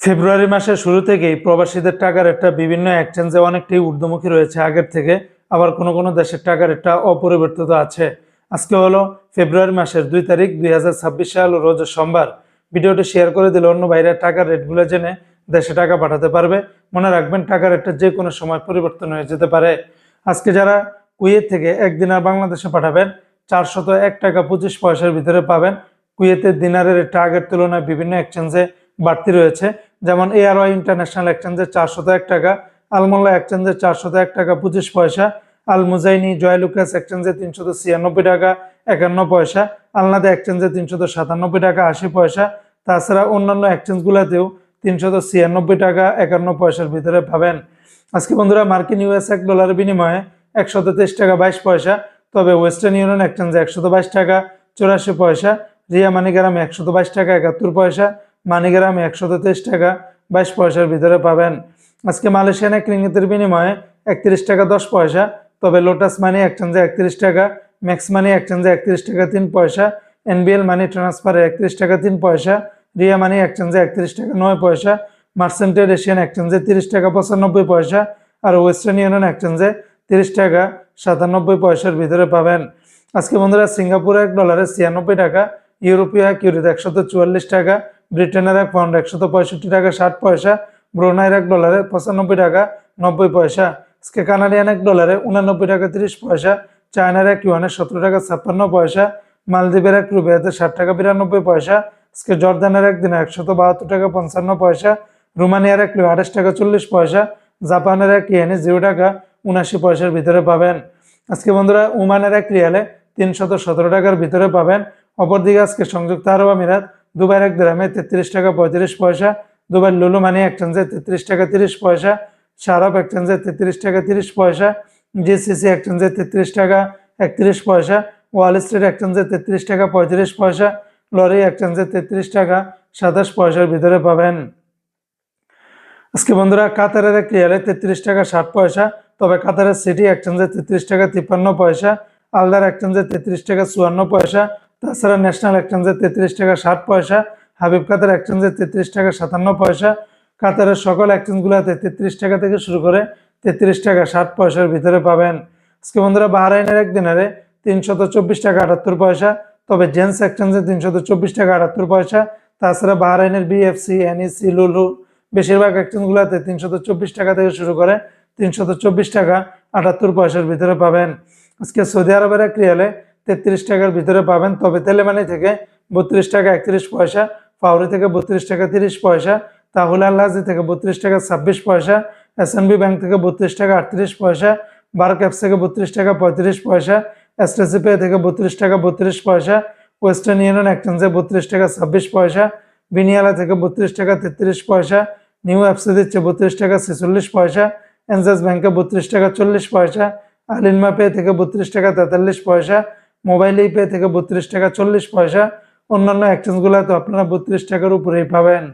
ফেব্রুয়ারি মাসের শুরু থেকেই প্রবাসীদের টাকার একটা বিভিন্ন এক্সচেঞ্জে অনেকটাই ঊর্ধ্বমুখী রয়েছে। আগের থেকে আবার কোনো কোনো দেশের টাকার একটা অপরিবর্তিত আছে। আজকে হলো ফেব্রুয়ারি মাসের দুই তারিখ, দুই হাজার ছাব্বিশ সাল, রোজ সোমবার। ভিডিওটি শেয়ার করে দিলে অন্য বাইরে টাকার রেটগুলো জেনে দেশে টাকা পাঠাতে পারবে। মনে রাখবেন, টাকার রেটটা যে কোনো সময় পরিবর্তন হয়ে যেতে পারে। আজকে যারা কুয়েত থেকে একদিন আর বাংলাদেশে পাঠাবেন, চারশত এক টাকা পঁচিশ পয়সার ভিতরে পাবেন। কুয়েতের দিনারের রেটটা আগের তুলনায় বিভিন্ন এক্সচেঞ্জে বাড়তি রয়েছে। যেমন এআরওয়াই ইন্টারন্যাশনাল এক্সচেঞ্জে চারশত এক টাকা আলমোল্লা এক্সচেঞ্জে চারশত এক টাকা, পঁচিশ পয়সা আল মুজাইনি জয়লুকাস এক্সচেঞ্জে তিনশত ছিয়ানব্বই টাকা, একান্ন পয়সা আলনাদা এক্সচেঞ্জে তিনশত সাতানব্বই টাকা, আশি পয়সা। তাছাড়া অন্যান্য এক্সচেঞ্জগুলোতেও তিনশত ছিয়ানব্বই টাকা, একান্ন পয়সার ভিতরে পাবেন। আজকে বন্ধুরা, মার্কিন ইউএস এক ডলারের বিনিময়ে একশত তেইশ টাকা, বাইশ পয়সা। তবে ওয়েস্টার্ন ইউনিয়ন এক্সচেঞ্জে একশত বাইশ টাকা, চৌরাশি পয়সা। রিয়া মানিগ্রামে একশত বাইশ টাকা, একাত্তর পয়সা। মানিগ্রামে একশত তেইশ টাকা বাইশ পয়সার ভিতরে পাবেন। আজকে মালয়েশিয়ান এক রিঙ্গিতের বিনিময়ে একত্রিশ টাকা দশ পয়সা, তবে লোটাস মানি এক্সচেঞ্জে একত্রিশ টাকা, ম্যাক্স মানি এক্সচেঞ্জে একত্রিশ টাকা তিন পয়সা, এনবিএল মানি ট্রান্সফারে একত্রিশ টাকা তিন পয়সা, রিয়া মানি এক্সচেঞ্জে একত্রিশ টাকা নয় পয়সা মার্সেন্টেড এশিয়ান এক্সচেঞ্জে তিরিশ টাকা পঁচানব্বই পয়সা আর ওয়েস্টার্ন ইউনিয়ন এক্সচেঞ্জে তিরিশ টাকা সাতানব্বই পয়সার ভিতরে পাবেন। আজকে বন্ধুরা সিঙ্গাপুরে এক ডলারে ছিয়ানব্বই টাকা, ইউরোপীয় এক ইউরোতে একশত চুয়াল্লিশ টাকা ব্রিটেনের এক পাউন্ড একশত পঁয়ষট্টি টাকা, ষাট পয়সা, ব্রুনাইয়ের এক ডলারে পঁচানব্বই টাকা, নব্বই পয়সা। আজকে কানাডিয়ান এক ডলারে উনানব্বই টাকা, তিরিশ পয়সা। চায়নার এক ইউয়ানে সতেরো টাকা, ছাপ্পান্ন পয়সা। মালদ্বীপের এক রুবিয়াতে ষাট টাকা, বিরানব্বই পয়সা। আজকে জর্দানের এক দিনে একশত বাহাত্তর টাকা, পঞ্চান্ন পয়সা। রোমানিয়ার এক লিও আঠাশ টাকা, চল্লিশ পয়সা। জাপানের এক ইয়েনে জিরো টাকা, উনাশি পয়সার ভিতরে পাবেন। আজকে বন্ধুরা, ওমানের এক রিয়ালে তিনশত সতেরো টাকার ভিতরে পাবেন। অপরদিকে আজকে সংযুক্ত আরব আমিরাত দুবাইয়ের এক গ্রামে তেত্রিশ টাকা পঁয়ত্রিশ পয়সা দুবাই লুলু মানি এক্সচেঞ্জে তেত্রিশ টাকা তিরিশ পয়সা সারব এক্সচেঞ্জে তেত্রিশ টাকা তিরিশ পয়সা জিসিসি এক এক্সচেঞ্জে তেত্রিশ টাকা একত্রিশ পয়সা ওয়াল স্ট্রিট এক এক্সচেঞ্জে তেত্রিশ টাকা পঁয়ত্রিশ পয়সা লরি এক এক্সচেঞ্জে তেত্রিশ টাকা সাতাশ পয়সার ভিতরে পাবেন। আজকে বন্ধুরা, কাতারের এক রিয়ালে তেত্রিশ টাকা ষাট পয়সা, তবে কাতারের সিটি এক এক্সচেঞ্জে তেত্রিশ টাকা তিপ্পান্ন পয়সা, আলদার এক এক্সচেঞ্জে তেত্রিশ টাকা চুয়ান্ন পয়সা তাছাড়া ন্যাশনাল এক্সচেঞ্জে তেত্রিশ টাকা ষাট পয়সা, হাবিব কাতার এক্সচেঞ্জে তেত্রিশ টাকা সাতান্ন পয়সা, কাতারের সকল এক্সচেঞ্জগুলোতে তেত্রিশ টাকা থেকে শুরু করে তেত্রিশ টাকা ষাট পয়সার ভিতরে পাবেন। আজকে বন্ধুরা, বাহরাইনের এক দিনারে তিনশত চব্বিশ টাকা আটাত্তর পয়সা, তবে জেন্টস এক্সচেঞ্জে তিনশত চব্বিশ টাকা আটাত্তর পয়সা, তাছাড়া বাহরাইনের বিএফসি এনইসি লুলু, বেশিরভাগ এক্সচেঞ্জগুলোতে তিনশত চব্বিশ টাকা থেকে শুরু করে তিনশত চব্বিশ টাকা আটাত্তর পয়সার ভিতরে পাবেন। আজকে সৌদি আরবের এক রিয়ালে তেত্রিশ টাকার ভিতরে পাবেন তবে তেলেমানি থেকে বত্রিশ টাকা একত্রিশ পয়সা ফাউরি থেকে বত্রিশ টাকা তিরিশ পয়সা তাহুল আল্লাহাজি থেকে বত্রিশ টাকা ছাব্বিশ পয়সা এসএনবি ব্যাংক থেকে বত্রিশ টাকা আটত্রিশ পয়সা বার ক্যাপস থেকে বত্রিশ টাকা পঁয়ত্রিশ পয়সা এসটিসি পে থেকে বত্রিশ টাকা বত্রিশ পয়সা ওয়েস্টার্ন ইউনিয়ন এক্সচেঞ্জে বত্রিশ টাকা ছাব্বিশ পয়সা বিনিয়ালা থেকে বত্রিশ টাকা তেত্রিশ পয়সা নিউ অ্যাপসে দিচ্ছে বত্রিশ টাকা ছেচল্লিশ পয়সা এনজাস ব্যাংকে বত্রিশ টাকা চল্লিশ পয়সা আলিনমা পে থেকে বত্রিশ টাকা তেতাল্লিশ পয়সা মোবাইল পে থেকে বত্রিশ টাকা চল্লিশ পয়সা অন্যান্য এক্সচেঞ্জগুলো তো আপনারা বত্রিশ টাকার উপরেই পাবেন।